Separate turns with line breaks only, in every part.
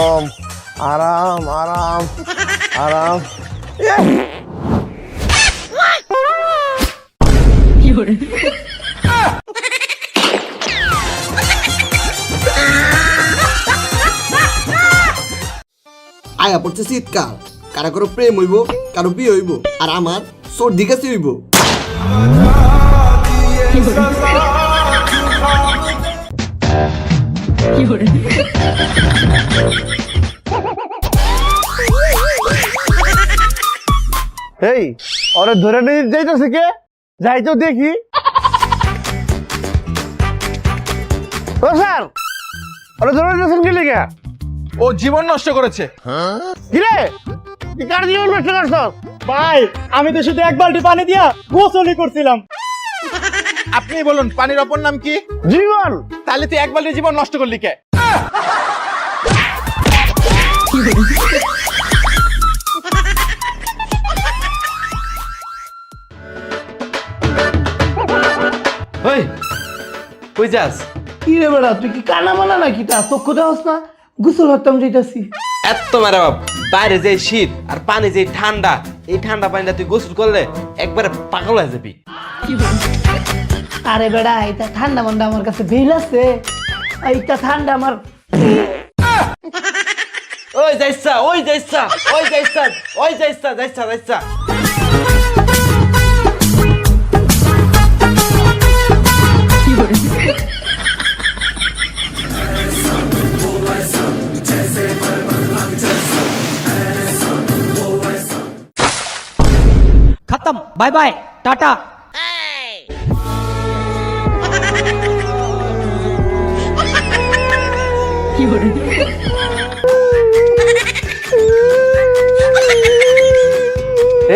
একদম আরাম আরাম আরাম।
আয়া পড়ছে শীতকাল। কারও কারও প্রেম হইব, কারও বিয়ে হইব, আর আমার সর্দি কাছে হইব।
এই ওরে ধরে নিয়ে যাইতেছে কে? যাই তো দেখি। ও স্যার ওরে ধরে নিয়েছেন কি লিখে
ও জীবন নষ্ট করেছে।
কিরে? কি কার জীবন নষ্ট করছ?
ভাই আমি তো শুধু এক বালতি পানি দিয়া গোসলই করছিলাম।
আপনি বলুন পানির অপর নাম কি?
জীবন।
তাহলে তুই এক বালতি জীবন নষ্ট করলি কে?
ওই কই যাস?
কি রে বেড়া তুই কি কানা মানা নাকি? তা চক্ষু দেওয়াস না? গোসল হতাম যেতেছি
এত মারা বাপ বাইরে যে শীত আর পানি যে ঠান্ডা এই ঠান্ডা পানিটা তুই গোসল করলে একবারে পাগল হয়ে যাবি।
আরে বেড়া এটা ঠান্ডা মন্ডা আমার কাছে বেল আছে। এইটা ঠান্ডা আমার
ওই যাইছা ওই যাইছা ওই যাইছা ওই যাইছা যাইছা যাইছা
বাই বাই টাটা।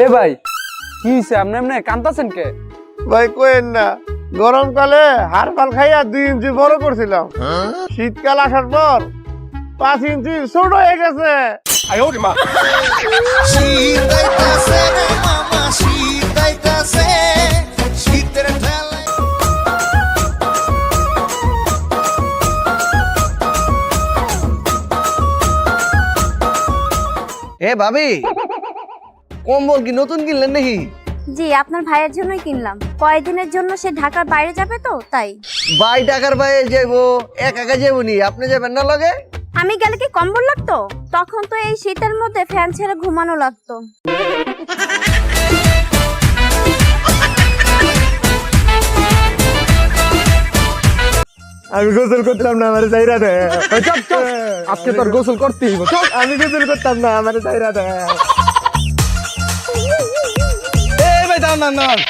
এ ভাই কি হইছে? আপনি এমনি কান্তাছেন কে?
ভাই কোয়েন না। গরমকালে হার পাল খাইয়া দুই ইঞ্চি বড় করছিলাম। হ্যাঁ? শীতকাল আসার পর পাঁচ ইঞ্চি ছোট হয়ে গেছে।
আয় মা।
এ ভাবি কম্বল কি নতুন কিনলেন নাকি?
জি আপনার ভাইয়ের জন্যই কিনলাম। কয়েকদিনের জন্য সে ঢাকার বাইরে যাবে তো তাই।
ভাই ঢাকার বাইরে যাব এক একা যাব নি আপনি যাবেন না লগে?
আমি গেলে কি কম্বল লাগতো? তখন তো এই শীতের মধ্যে ফ্যান ছেড়ে ঘুমানো লাগতো।
আমি গোসল করতাম না আমার চাইরা দে।
Chop chop. আজকে তোর গোসল করতেই চপ।
আমি গোসল করতাম না আমার চাইরা দে।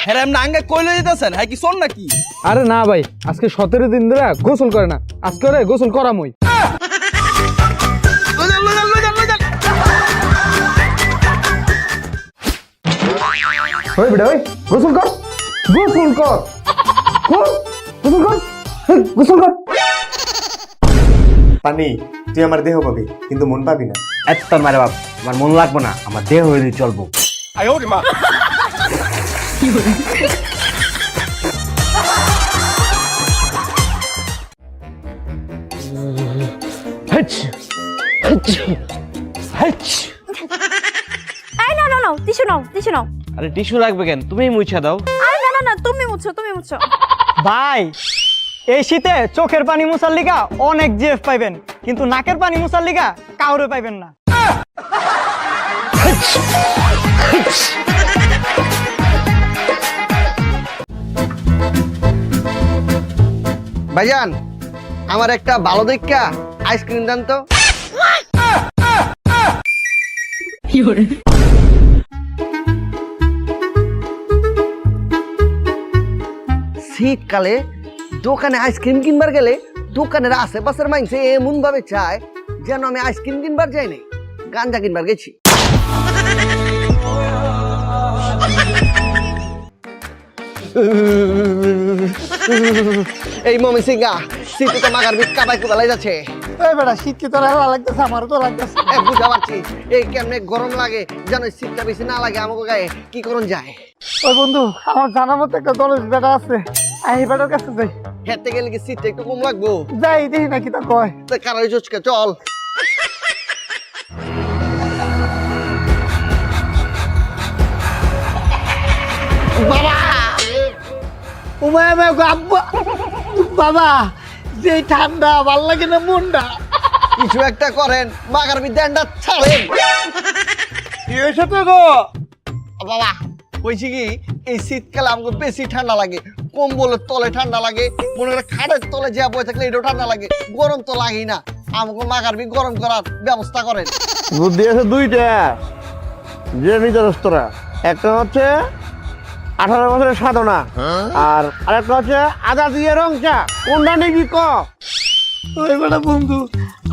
হ্যাঁ এমনি আঙ্গে কইলে হ্যাঁ কি শোন নাকি? আরে না ভাই আজকে সতেরো দিন ধরে গোসল করে না। আজকে ওরে গোসল করামই। ওই বেটা ওই গোসল কর। গোসল কর। কর, গোসল কর। গোসল কর।
পানি তুই আমার দেহ পাবি কিন্তু মন পাবি না।
এত মারে বাপ আমার মন লাগবো না আমার দেহ হইলে চলবো।
এই না না না টিস্যু নাও টিস্যু নাও।
আরে টিস্যু লাগবে কেন? তুমি মুছা দাও।
আরে না না না তুমি মুছো তুমি মুছো।
ভাই এই শীতে চোখের পানি লিগা অনেক জিএফ পাইবেন, কিন্তু নাকের পানি লিগা কাউরে পাইবেন না।
ভাইজান, আমার একটা ভালো দেখা আইসক্রিম দেন তো। শীতকালে দোকানে আইসক্রিম কিনবার গেলে দোকানের আশেপাশের মাইনসে এমন ভাবে চায় যেন আমি আইসক্রিম কিনবার যাই নাই গাঞ্জা কিনবার গেছি। এই মমি সিংহা শীতে তো মাগার বিট কাবাই কুবালাই যাচ্ছে।
এই বেটা শীত কি তোর লাগতেছে? আমারও তো লাগতেছে।
এ বুঝা পারছি এই কেমনে গরম লাগে যেন শীতটা বেশি না লাগে আমাকে গায়ে কি করুন যায়।
ওই বন্ধু আমার জানার মতো একটা দলের বেটা আছে। আইবারও কাছে যাই।
হেঁটে গেলে কি সিটটা একটু কম লাগবো?
যাই দেখি নাকি তা কয়।
তা কারাই চল।
বাবা! যে ঠান্ডা ভালো লাগে না মুন্ডা?
কিছু একটা করেন বাগার বিদ্যানটা ছাড়েন।
কি হয়েছে তো গো
বাবা কইছি কি এই শীতকালে আমাকে বেশি ঠান্ডা লাগে। কম্বলের তলে ঠান্ডা লাগে মনে করে খাটের তলে যা বয়ে থাকলে এটাও ঠান্ডা লাগে। গরম তো লাগেই না। আমাকে মাগার বি গরম করার ব্যবস্থা করেন।
বুদ্ধি আছে দুইটা। যে নিজের তোরা। একটা হচ্ছে আঠারো বছরের সাধনা। আর আরেকটা হচ্ছে আদা দিয়ে রং চা। কোনটা নিবি ক?
ওই বেটা বন্ধু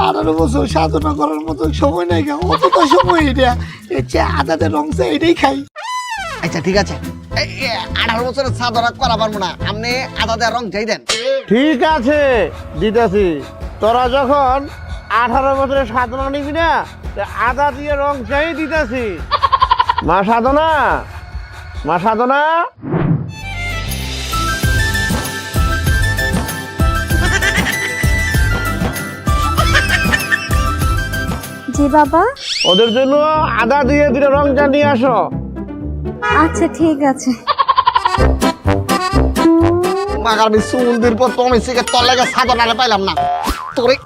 আঠারো বছর সাধনা করার মতো সময় নাই অত তো সময় এটা। এর চেয়ে আদাতে রং চা এটাই খাই।
আচ্ছা ঠিক আছে। আঠারো বছরের সাধনা করা পারব না। আপনি আদা দেওয়ার রং চাই দেন।
ঠিক আছে দিতেছি। তোরা যখন আঠারো বছরের সাধনা নিবি না আদা দিয়ে রং চাই দিতেছি। মা সাধনা মা সাধনা।
জি বাবা।
ওদের জন্য আদা দিয়ে দুটো রং চা নিয়ে আসো।
আচ্ছা ঠিক আছে।
মাগার বি সুমন্দির পর তুমি সিকে তলে সাধনা পাইলাম না। তোরে